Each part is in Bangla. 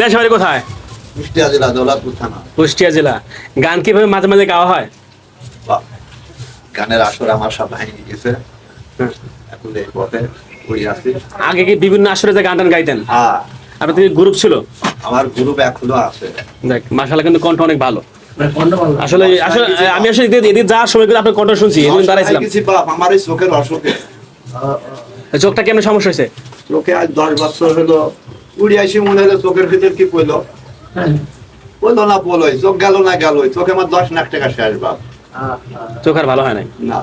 দেশ বাড়ি কোথায়? কুষ্টিয়া জেলা দৌলতপুর থানা। কুষ্টিয়া জেলা। গান কীভাবে মাঝে মাঝে গাওয়া হয়? গানের আসর আমার সব ভেঙে গেছে। এখন এই পথে আগে কি বিভিন্ন আসরে যে গান টান গাইতেন? হ্যাঁ। আপনাদের গ্রুপ ছিল? আমার গ্রুপ এখনও আছে। দেখ মাসালা কিন্তু কণ্ঠ অনেক ভালো। আসলে আসলে আমি আসলে এদিকে এদিকে যাওয়ার সময় কিন্তু আপনার কণ্ঠ শুনছি এদিন দাঁড়াইছিলাম। আমার এই চোখের অসুখে। চোখটা কেমন সমস্যা হয়েছে? চোখে আজ দশ বছর হলো উড়ে আসি মনে হলো চোখের ভিতর কি পড়ল পড়ল না পড়লোই চোখ গেল না গেলই চোখে আমার দশ লাখ টাকা শেষ বাপ। চোখ আর ভালো হয় নাই? না।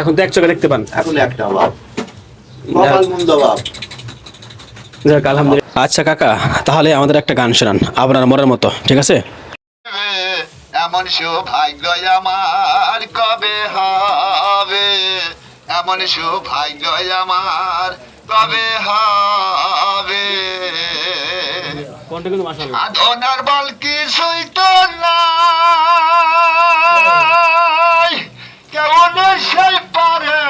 এখন তো এক চোখে দেখতে পান? এখন একটা বাপ। কপাল মন্দ বাপ। যাক আলহামদুলিল্লাহ। আচ্ছা কাকা তাহলে আমাদের একটা গান শোনান আপনার মরার মতো ঠিক আছে? এমন সৌভাগ্য আমার কবে হবে? এমন সৌভাগ্য আমার কবে হবে? কণ্ঠ কিন্তু মাসাল্লাহ সাধনার বল কিছুই তো নাই। কেমন সেই পারে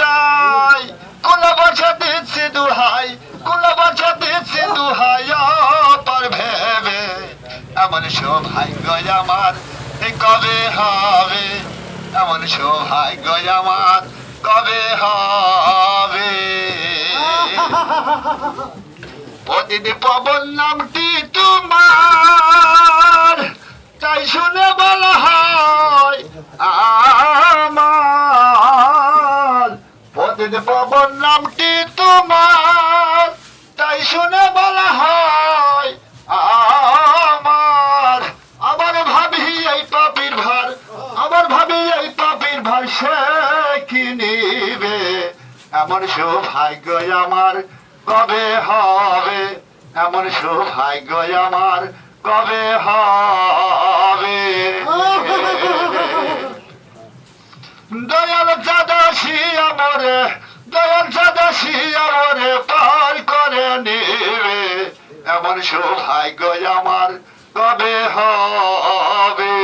যায় কোলা বাছা দিচ্ছে দুহাই কোলা বাছা দিচ্ছে দুহাই পর ভেবে। এমন সৌভাগ্য আমার এ কবে হবে? এমন সৌভাগ্য আমার কবে হবে? প্রতিদি পবন নামটি তোমার। তাই শুনে বলা হয়, আমার। পবন নামটি তোমার। তাই শুনে বলা হয়, আমার। আবার ভাবি এই পাপির ভার, আবার ভাবি এই পাপির ভার, সে কি নিবে? এমন সৌভাগ্য আমার কবে হবে এমন সৌভাগ্য আমার? কবে হবে? দয়াল চাদাসি আমরে, দয়াল চাদাসি আমরে, পার করে নেবে এমন সৌভাগ্য আমার। কবে হবে?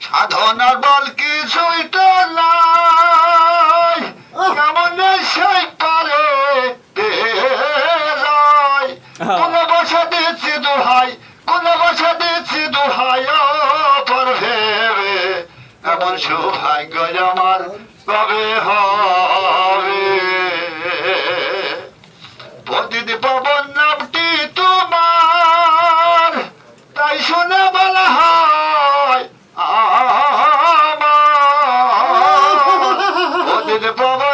সাধনার বল কিছুই তো কেমন সেই পারে যায় কোন বসা দিচ্ছি দুহাই কোন বসা দিচ্ছি দুহাই পর ভেবে এমন সৌভাগ্য আমার কবে হবে প্রতিদি পবন নামটি তোমার তাই শুনে বলা হয় আমার প্রতিদি পবন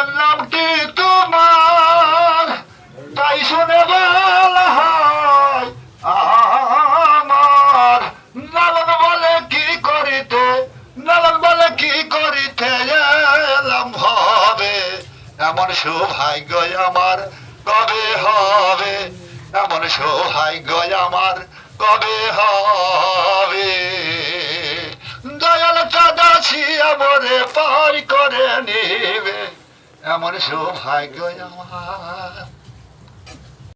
এমন সৌভাগ্য আমার, কবে হবে? এমন সৌভাগ্য আমার, কবে হবে? দয়াল কাদাছি আমরে পার করে নেবে। এমন সৌভাগ্য আমার।